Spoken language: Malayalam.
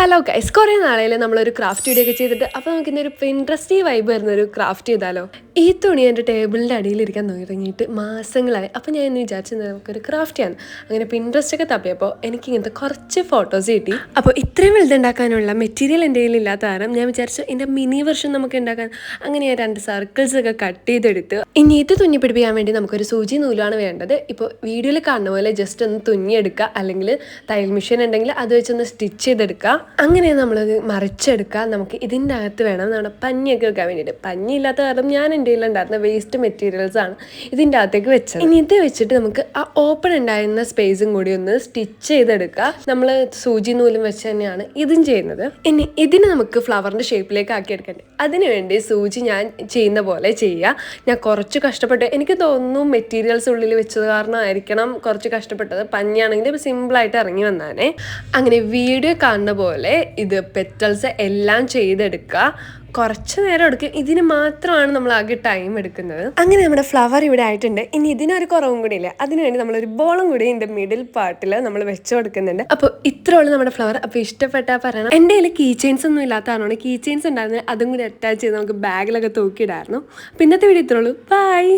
ഹലോ ഗൈസ് കുറേ നാളെയിൽ നമ്മളൊരു ക്രാഫ്റ്റ് വീഡിയോ ഒക്കെ ചെയ്തിട്ട്. അപ്പോൾ നമുക്ക് ഇന്നൊരു ഇൻട്രസ്റ്റിംഗ് വൈബ് വരുന്ന ഒരു ക്രാഫ്റ്റ് ചെയ്താലോ? ഈ തുണി എന്റെ ടേബിളിന്റെ അടിയിലിരിക്കാൻ തുടങ്ങിയിട്ട് മാസങ്ങളായി. അപ്പോൾ ഞാൻ ഇന്ന് വിചാരിച്ചത് നമുക്കൊരു ക്രാഫ്റ്റ് ചെയ്യാൻ. അങ്ങനെ ഇൻട്രസ്റ്റ് ഒക്കെ തപ്പിയപ്പോൾ എനിക്ക് ഇങ്ങനത്തെ കുറച്ച് ഫോട്ടോസ് കിട്ടി. അപ്പോൾ ഇത്രയും വലുതുണ്ടാക്കാനുള്ള മെറ്റീരിയൽ എന്റെ കയ്യിൽ ഇല്ലാത്ത കാരണം ഞാൻ വിചാരിച്ചു എന്റെ മിനി വെർഷൻ നമുക്ക് ഉണ്ടാക്കാൻ. അങ്ങനെ ഞാൻ രണ്ട് സർക്കിൾസ് ഒക്കെ കട്ട് ചെയ്തെടുത്ത്. ഇനി ഇത് തുന്നി പിടിപ്പിക്കാൻ വേണ്ടി നമുക്കൊരു സൂചി നൂലാണ് വേണ്ടത്. ഇപ്പോൾ വീഡിയോയിൽ കാണുന്ന പോലെ ജസ്റ്റ് ഒന്ന് തുന്നിയെടുക്കുക. അല്ലെങ്കിൽ തയ്യൽ മെഷീൻ ഉണ്ടെങ്കിൽ അത് വെച്ചൊന്ന് സ്റ്റിച്ച് ചെയ്തെടുക്കുക. അങ്ങനെ നമ്മളത് മറിച്ചെടുക്കുക നമുക്ക് ഇതിന്റെ അകത്ത് വേണം നമ്മുടെ പഞ്ഞിയൊക്കെ വെക്കാൻ വേണ്ടിയിട്ട്. പഞ്ഞി ഇല്ലാത്ത കാരണം ഞാൻ എന്റെ ഉണ്ടായിരുന്ന വേസ്റ്റ് മെറ്റീരിയൽസ് ആണ് ഇതിന്റെ അകത്തേക്ക് വെച്ചത്. ഇനി ഇത് വെച്ചിട്ട് നമുക്ക് ആ ഓപ്പൺ ഉണ്ടായിരുന്ന സ്പേസും കൂടി ഒന്ന് സ്റ്റിച്ച് ചെയ്തെടുക്കുക നമ്മൾ സൂചി നൂലും വെച്ച് തന്നെയാണ് ഇതും ചെയ്യുന്നത്. ഇനി ഇതിന് നമുക്ക് ഫ്ലവറിന്റെ ഷേപ്പിലേക്ക് ആക്കി എടുക്കണ്ടേ. അതിനുവേണ്ടി സൂചി ഞാൻ ചെയ്യുന്ന പോലെ ചെയ്യുക ഞാൻ കുറച്ച് കഷ്ടപ്പെട്ടു എനിക്ക് തോന്നുന്നു മെറ്റീരിയൽസ് ഉള്ളിൽ വെച്ചത് കാരണമായിരിക്കണം കുറച്ച് കഷ്ടപ്പെട്ടത്. പഞ്ഞാണെങ്കിൽ സിമ്പിളായിട്ട് ഇറങ്ങി വന്നാനേ അങ്ങനെ വീഡിയോ കാണുന്ന പോലെ ഇത് പെറ്റൽസ് എല്ലാം ചെയ്തെടുക്കുക. കുറച്ച് നേരം എടുക്കും. ഇതിന് മാത്രമാണ് നമ്മൾ ആകെ ടൈം എടുക്കുന്നത്. അങ്ങനെ നമ്മുടെ ഫ്ലവർ ഇവിടെ ആയിട്ടുണ്ട്. ഇനി ഇതിനൊരു കുറവും കൂടി ഇല്ല അതിനുവേണ്ടി നമ്മൾ ഒരു ബോളും കൂടി ഇതിന്റെ മിഡിൽ പാർട്ടിൽ നമ്മൾ വെച്ചു കൊടുക്കുന്നുണ്ട്. അപ്പോൾ ഇത്ര ഉള്ളു നമ്മുടെ ഫ്ലവർ അപ്പോൾ ഇഷ്ടപ്പെട്ടാ പറയണം. എന്റെ കയ്യിൽ കീ ചെയിൻസ് ഒന്നും ഇല്ലാത്തതാണ് കീ ചെയിൻസ് ഉണ്ടായിരുന്നത് അതും കൂടി അറ്റാച്ച് ചെയ്ത് നമുക്ക് ബാഗിലൊക്കെ തൂക്കിയിടായിരുന്നു. അപ്പോൾ ഇന്നത്തെ വീഡിയോ ഇത്രേ ഉള്ളൂ. ബൈ